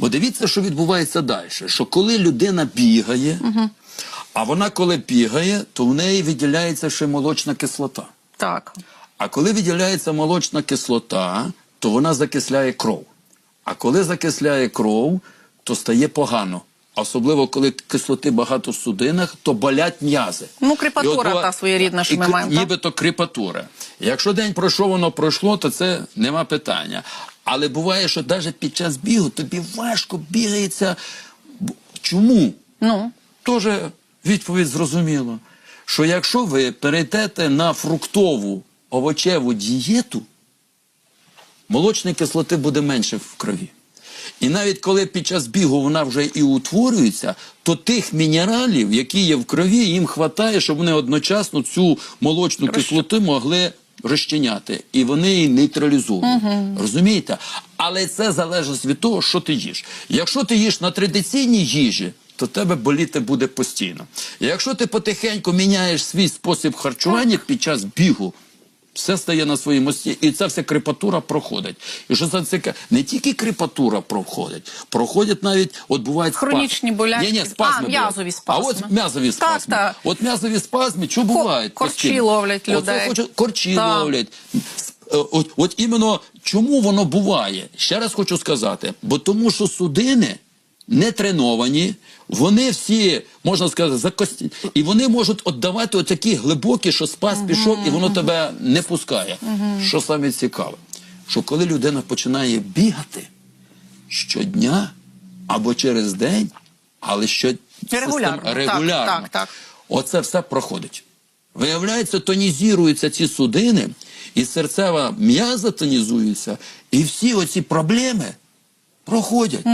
Бо дивіться, що відбувається далі. Що коли людина бігає, а вона коли бігає, то в неї виділяється ще молочна кислота. Так. А коли виділяється молочна кислота, то вона закисляє кров. А коли закисляє кров, то стає погано. Особливо коли кислоти багато в судинах, то болять м'язи. Ну, крепатура І от та своєрідна, що і ми маємо. Нібито крепатура. Якщо день пройшов, воно пройшло, то це нема питання. Але буває, що навіть під час бігу тобі важко бігається. Чому? Ну. Теж відповідь зрозуміла. Що якщо ви перейдете на фруктову овочеву дієту, молочної кислоти буде менше в крові. І навіть коли під час бігу вона вже і утворюється, то тих мінералів, які є в крові, їм вистачає, щоб вони одночасно цю молочну кислоту могли розчиняти. І вони її нейтралізують. Розумієте? Але це залежить від того, що ти їш. Якщо ти їш на традиційній їжі, то тебе боліти буде постійно. Якщо ти потихеньку міняєш свій спосіб харчування під час бігу, все стає на своїй мості, і ця вся крепатура проходить. І що це цікаво, не тільки крепатура проходить, проходять навіть, от бувають Хронічні болячки. Ні, ні, спазми А, м'язові спазми. А от м'язові спазми. так. От м'язові спазми, що бувають? корчі постійно? ловлять людей. хочу- корчі Так. ловлять. Е, От, от іменно чому воно буває? Ще раз хочу сказати, бо тому що судини не треновані, вони всі, можна сказати, закості, і вони можуть віддавати отакі глибокі, що спас пішов, і воно тебе не пускає. Що саме цікаве, що коли людина починає бігати щодня або через день, але що Регулярно, так, регулярно так, так. Оце все проходить. Виявляється, тонізуються ці судини, і серцева м'яза тонізується, і всі оці проблеми проходять.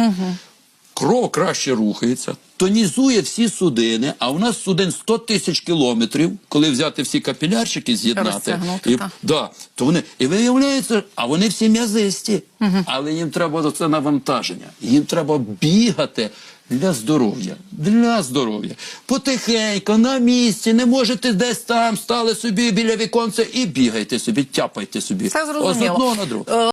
Кров краще рухається, тонізує всі судини, а у нас судин 100 тисяч кілометрів, коли взяти всі капілярчики, з'єднати. І, да, то вони, і виявляється, а вони всі м'язисті. Але їм треба це навантаження. Їм треба бігати для здоров'я. Для здоров'я. Потихеньку, на місці, не можете десь там, стали собі біля віконця і бігайте собі, тяпайте собі. Це От з зрозуміло. одного на друге. Е,